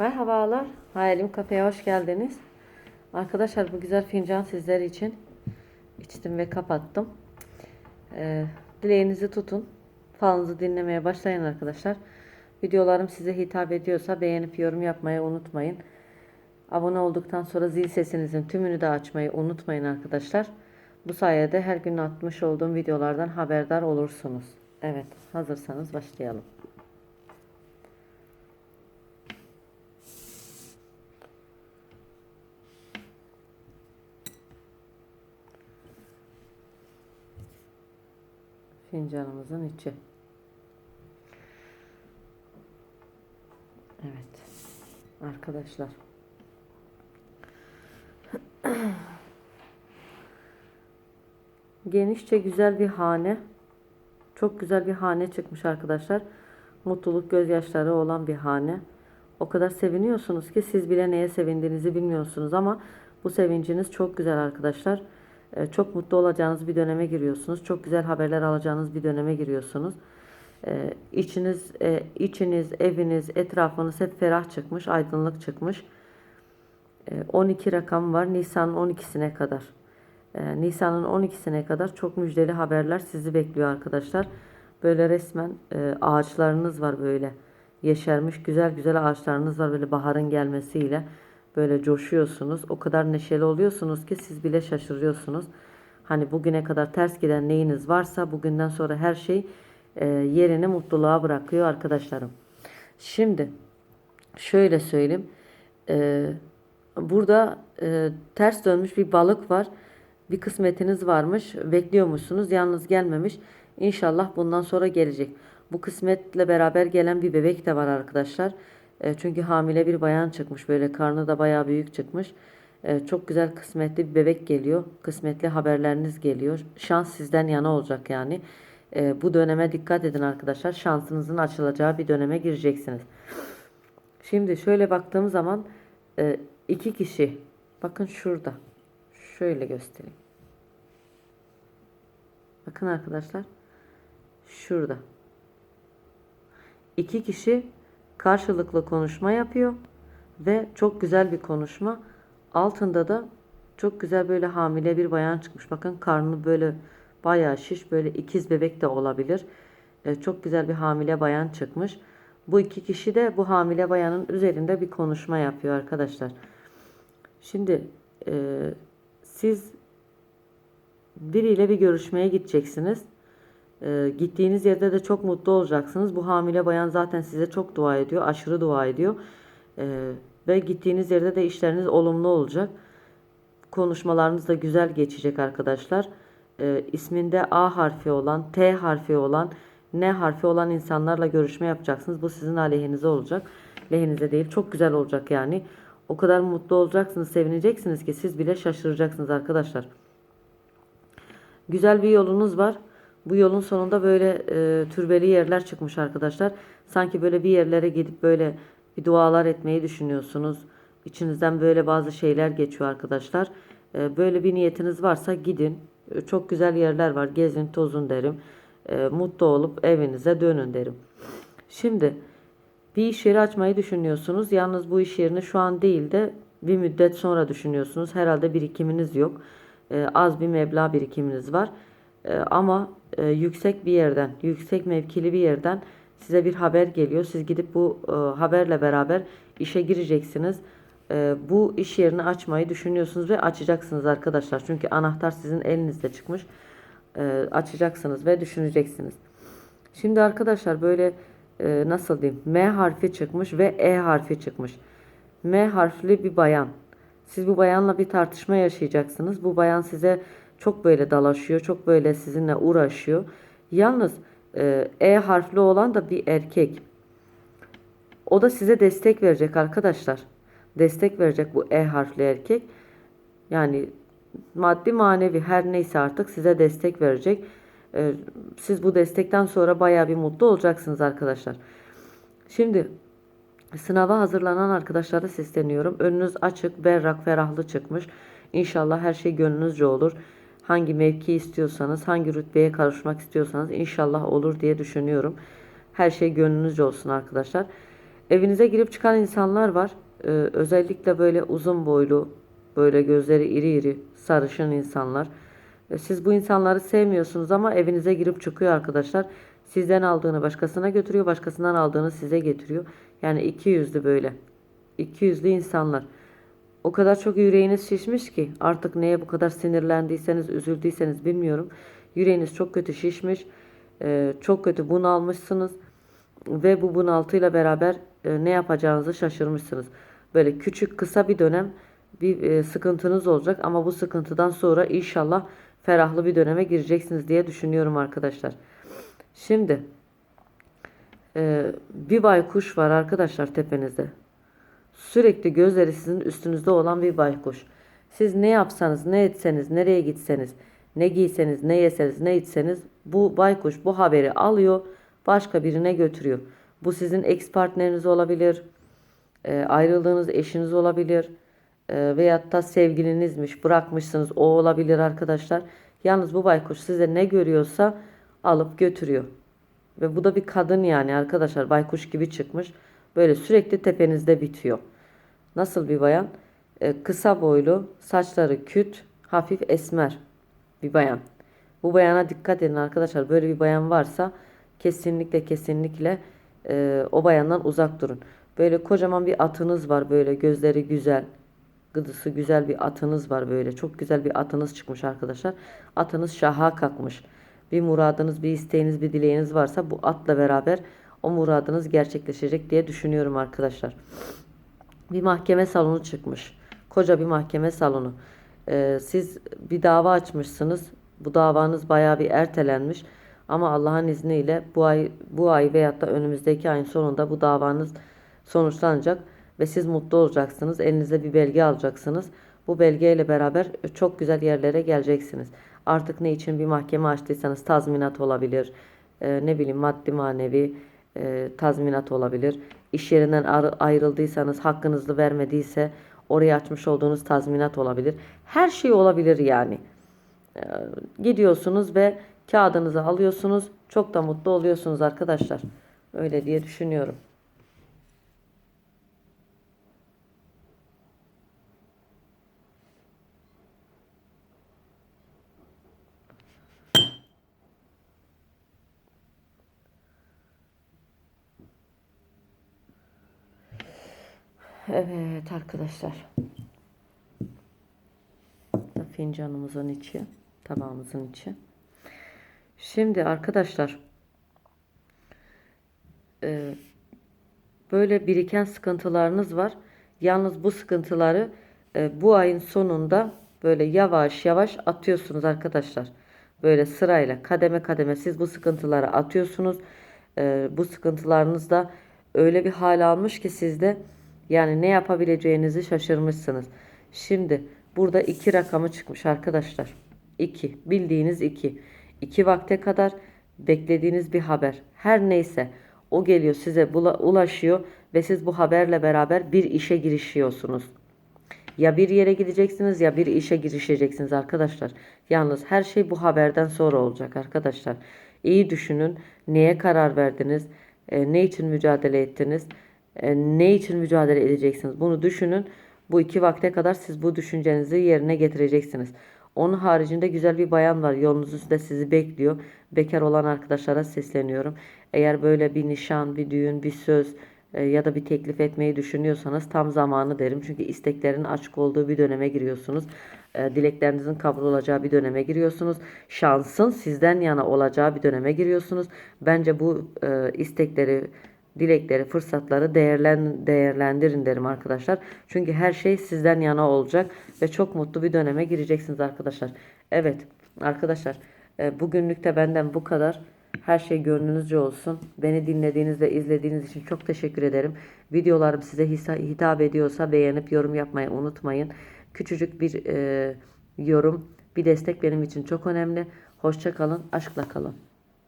Merhabalar, Hayalim Kafe'ye hoş geldiniz. Arkadaşlar bu güzel fincan sizler için içtim ve kapattım. Ee, dileğinizi tutun. Falınızı dinlemeye başlayın arkadaşlar. Videolarım size hitap ediyorsa beğenip yorum yapmayı unutmayın. Abone olduktan sonra zil sesinizin tümünü de açmayı unutmayın arkadaşlar. Bu sayede her gün atmış olduğum videolardan haberdar olursunuz. Evet, hazırsanız başlayalım. Fincanımızın içi. Evet. Arkadaşlar. Genişçe güzel bir hane. Çok güzel bir hane çıkmış arkadaşlar. Mutluluk gözyaşları olan bir hane. O kadar seviniyorsunuz ki siz bile neye sevindiğinizi bilmiyorsunuz ama bu sevinciniz çok güzel arkadaşlar. Ee, Çok mutlu olacağınız bir döneme giriyorsunuz. Çok güzel haberler alacağınız bir döneme giriyorsunuz. Ee, içiniz, e, içiniz, eviniz, etrafınız hep ferah çıkmış, aydınlık çıkmış. Ee, 12 rakam var Nisan'ın 12'sine kadar. Ee, Nisan'ın 12'sine kadar çok müjdeli haberler sizi bekliyor arkadaşlar. Böyle resmen e, ağaçlarınız var böyle yeşermiş güzel güzel ağaçlarınız var böyle baharın gelmesiyle böyle coşuyorsunuz. O kadar neşeli oluyorsunuz ki siz bile şaşırıyorsunuz. Hani bugüne kadar ters giden neyiniz varsa bugünden sonra her şey e, yerini mutluluğa bırakıyor arkadaşlarım. Şimdi şöyle söyleyeyim. E, burada e, ters dönmüş bir balık var. Bir kısmetiniz varmış. Bekliyormuşsunuz. Yalnız gelmemiş. İnşallah bundan sonra gelecek. Bu kısmetle beraber gelen bir bebek de var arkadaşlar. E, çünkü hamile bir bayan çıkmış. Böyle karnı da bayağı büyük çıkmış. E, çok güzel kısmetli bir bebek geliyor. Kısmetli haberleriniz geliyor. Şans sizden yana olacak yani. E, bu döneme dikkat edin arkadaşlar. Şansınızın açılacağı bir döneme gireceksiniz. Şimdi şöyle baktığım zaman iki kişi bakın şurada. Şöyle göstereyim. Bakın arkadaşlar. Şurada. İki kişi karşılıklı konuşma yapıyor ve çok güzel bir konuşma. Altında da çok güzel böyle hamile bir bayan çıkmış. Bakın karnı böyle bayağı şiş böyle ikiz bebek de olabilir. E, çok güzel bir hamile bayan çıkmış. Bu iki kişi de bu hamile bayanın üzerinde bir konuşma yapıyor arkadaşlar. Şimdi e, siz biriyle bir görüşmeye gideceksiniz. E, gittiğiniz yerde de çok mutlu olacaksınız. Bu hamile bayan zaten size çok dua ediyor. Aşırı dua ediyor. E, ve gittiğiniz yerde de işleriniz olumlu olacak. Konuşmalarınız da güzel geçecek arkadaşlar. E, isminde A harfi olan, T harfi olan, N harfi olan insanlarla görüşme yapacaksınız. Bu sizin aleyhinize olacak. Lehinize değil. Çok güzel olacak yani. O kadar mutlu olacaksınız, sevineceksiniz ki siz bile şaşıracaksınız arkadaşlar. Güzel bir yolunuz var. Bu yolun sonunda böyle e, türbeli yerler çıkmış arkadaşlar. Sanki böyle bir yerlere gidip böyle bir dualar etmeyi düşünüyorsunuz. İçinizden böyle bazı şeyler geçiyor arkadaşlar. E, böyle bir niyetiniz varsa gidin. E, çok güzel yerler var. Gezin, tozun derim. E, mutlu olup evinize dönün derim. Şimdi bir iş yeri açmayı düşünüyorsunuz. Yalnız bu iş yerini şu an değil de bir müddet sonra düşünüyorsunuz. Herhalde birikiminiz yok. E, az bir meblağ birikiminiz var. E, ama e, yüksek bir yerden, yüksek mevkili bir yerden size bir haber geliyor. Siz gidip bu e, haberle beraber işe gireceksiniz. E, bu iş yerini açmayı düşünüyorsunuz ve açacaksınız arkadaşlar. Çünkü anahtar sizin elinizde çıkmış. E, açacaksınız ve düşüneceksiniz. Şimdi arkadaşlar böyle e, nasıl diyeyim? M harfi çıkmış ve E harfi çıkmış. M harfli bir bayan. Siz bu bayanla bir tartışma yaşayacaksınız. Bu bayan size çok böyle dalaşıyor, çok böyle sizinle uğraşıyor. Yalnız e, E harfli olan da bir erkek. O da size destek verecek arkadaşlar. Destek verecek bu E harfli erkek. Yani maddi manevi her neyse artık size destek verecek. E, siz bu destekten sonra baya bir mutlu olacaksınız arkadaşlar. Şimdi Sınava hazırlanan arkadaşlara sesleniyorum. Önünüz açık, berrak, ferahlı çıkmış. İnşallah her şey gönlünüzce olur. Hangi mevki istiyorsanız, hangi rütbeye karışmak istiyorsanız inşallah olur diye düşünüyorum. Her şey gönlünüzce olsun arkadaşlar. evinize girip çıkan insanlar var. Ee, özellikle böyle uzun boylu, böyle gözleri iri iri, sarışın insanlar. Ee, Siz bu insanları sevmiyorsunuz ama evinize girip çıkıyor arkadaşlar. Sizden aldığını başkasına götürüyor, başkasından aldığını size getiriyor. Yani iki yüzlü böyle. İki yüzlü insanlar. O kadar çok yüreğiniz şişmiş ki artık neye bu kadar sinirlendiyseniz, üzüldüyseniz bilmiyorum. Yüreğiniz çok kötü şişmiş. Ee, çok kötü bunalmışsınız. Ve bu bunaltıyla beraber e, ne yapacağınızı şaşırmışsınız. Böyle küçük kısa bir dönem bir e, sıkıntınız olacak ama bu sıkıntıdan sonra inşallah ferahlı bir döneme gireceksiniz diye düşünüyorum arkadaşlar. Şimdi e, bir baykuş var arkadaşlar tepenizde. Sürekli gözleri sizin üstünüzde olan bir baykuş. Siz ne yapsanız, ne etseniz, nereye gitseniz, ne giyseniz, ne yeseniz, ne içseniz bu baykuş bu haberi alıyor, başka birine götürüyor. Bu sizin ex partneriniz olabilir, e, ayrıldığınız eşiniz olabilir e, veyahut da sevgilinizmiş, bırakmışsınız o olabilir arkadaşlar. Yalnız bu baykuş size ne görüyorsa alıp götürüyor. Ve bu da bir kadın yani arkadaşlar baykuş gibi çıkmış. Böyle sürekli tepenizde bitiyor. Nasıl bir bayan? Ee, kısa boylu, saçları küt, hafif esmer bir bayan. Bu bayana dikkat edin arkadaşlar. Böyle bir bayan varsa kesinlikle kesinlikle e, o bayandan uzak durun. Böyle kocaman bir atınız var böyle gözleri güzel, gıdısı güzel bir atınız var böyle. Çok güzel bir atınız çıkmış arkadaşlar. Atınız şaha kalkmış. Bir muradınız, bir isteğiniz, bir dileğiniz varsa bu atla beraber o muradınız gerçekleşecek diye düşünüyorum arkadaşlar. Bir mahkeme salonu çıkmış. Koca bir mahkeme salonu. Ee, siz bir dava açmışsınız. Bu davanız bayağı bir ertelenmiş. Ama Allah'ın izniyle bu ay bu ay veyahut da önümüzdeki ayın sonunda bu davanız sonuçlanacak ve siz mutlu olacaksınız. Elinize bir belge alacaksınız. Bu belgeyle beraber çok güzel yerlere geleceksiniz. Artık ne için bir mahkeme açtıysanız tazminat olabilir. e, ne bileyim maddi manevi e, tazminat olabilir. İş yerinden ayrıldıysanız hakkınızı vermediyse oraya açmış olduğunuz tazminat olabilir. Her şey olabilir yani. E, gidiyorsunuz ve kağıdınızı alıyorsunuz. Çok da mutlu oluyorsunuz arkadaşlar. Öyle diye düşünüyorum. Evet arkadaşlar. Fincanımızın içi, tabağımızın içi. Şimdi arkadaşlar e, böyle biriken sıkıntılarınız var. Yalnız bu sıkıntıları e, bu ayın sonunda böyle yavaş yavaş atıyorsunuz arkadaşlar. Böyle sırayla kademe kademe siz bu sıkıntıları atıyorsunuz. E, bu sıkıntılarınız da öyle bir hal almış ki sizde yani ne yapabileceğinizi şaşırmışsınız. Şimdi burada iki rakamı çıkmış arkadaşlar. 2. Bildiğiniz 2. 2 vakte kadar beklediğiniz bir haber. Her neyse o geliyor size ulaşıyor ve siz bu haberle beraber bir işe girişiyorsunuz. Ya bir yere gideceksiniz ya bir işe girişeceksiniz arkadaşlar. Yalnız her şey bu haberden sonra olacak arkadaşlar. İyi düşünün. Neye karar verdiniz? E, ne için mücadele ettiniz? E, ne için mücadele edeceksiniz? Bunu düşünün. Bu iki vakte kadar siz bu düşüncenizi yerine getireceksiniz. Onun haricinde güzel bir bayan var. Yolunuz üstünde sizi bekliyor. Bekar olan arkadaşlara sesleniyorum. Eğer böyle bir nişan, bir düğün, bir söz e, ya da bir teklif etmeyi düşünüyorsanız tam zamanı derim. Çünkü isteklerin açık olduğu bir döneme giriyorsunuz. E, Dileklerinizin kabul olacağı bir döneme giriyorsunuz. Şansın sizden yana olacağı bir döneme giriyorsunuz. Bence bu istekleri dilekleri, fırsatları değerlen, değerlendirin derim arkadaşlar. Çünkü her şey sizden yana olacak ve çok mutlu bir döneme gireceksiniz arkadaşlar. Evet arkadaşlar e, bugünlük de benden bu kadar. Her şey gönlünüzce olsun. Beni dinlediğiniz ve izlediğiniz için çok teşekkür ederim. Videolarım size hitap ediyorsa beğenip yorum yapmayı unutmayın. Küçücük bir e, yorum, bir destek benim için çok önemli. Hoşça kalın, aşkla kalın.